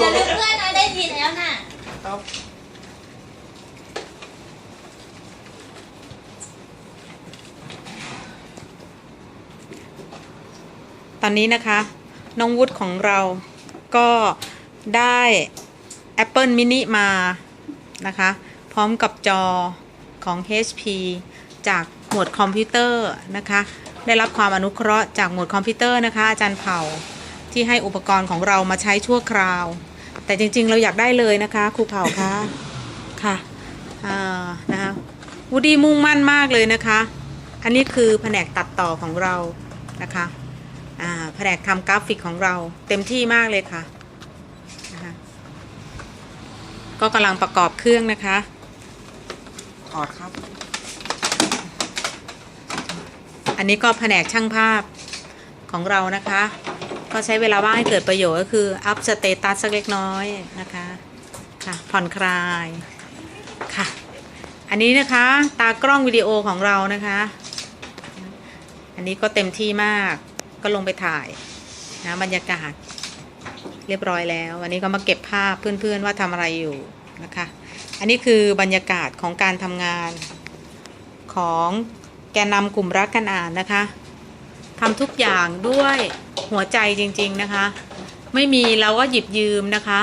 อย่าลืมเพื่อนนะได้ทีแล้วน่ะครับตอนนี้นะคะ น้องวุฒิของเราก็ได้ Apple mini มานะคะ พร้อมกับจอของ HP จากหมวดคอมพิวเตอร์นะคะ ได้รับความอนุเคราะห์จากหมวดคอมพิวเตอร์นะคะ อาจารย์เผ่า ที่ให้อุปกรณ์ของเรามาใช้ชั่วคราว แต่จริงๆ เราอยากได้เลยนะคะครูเผ่าคะค่ะอ่านะคะวูดดี้มุ่งมั่นมากเลยนะคะ อันนี้คือแผนกตัดต่อของเรานะคะอ่าแผนกทำกราฟิกของเราเต็มที่มากเลยค่ะนะคะก็กำลังประกอบเครื่องนะคะถอดครับ อันนี้ก็แผนกช่างภาพของเรานะคะ ก็ใช้เวลาว่างให้เกิดประโยชน์ก็คืออัพสเตตัสสักเล็กน้อยนะคะค่ะผ่อนคลายค่ะ อันนี้นะคะตากล้องวิดีโอของเรานะคะ อันนี้ก็เต็มที่มากก็ลงไปถ่ายนะบรรยากาศเรียบร้อยแล้ว วันนี้ก็มาเก็บภาพเพื่อนๆว่าทำอะไรอยู่นะคะ อันนี้คือบรรยากาศของการทำงานของแกนนำกลุ่มรักกันอ่านนะคะ ทำทุกอย่างด้วยหัวใจจริง ๆนะคะ ไม่มีเราก็หยิบยืมนะคะ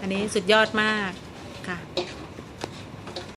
อันนี้สุดยอดมากค่ะ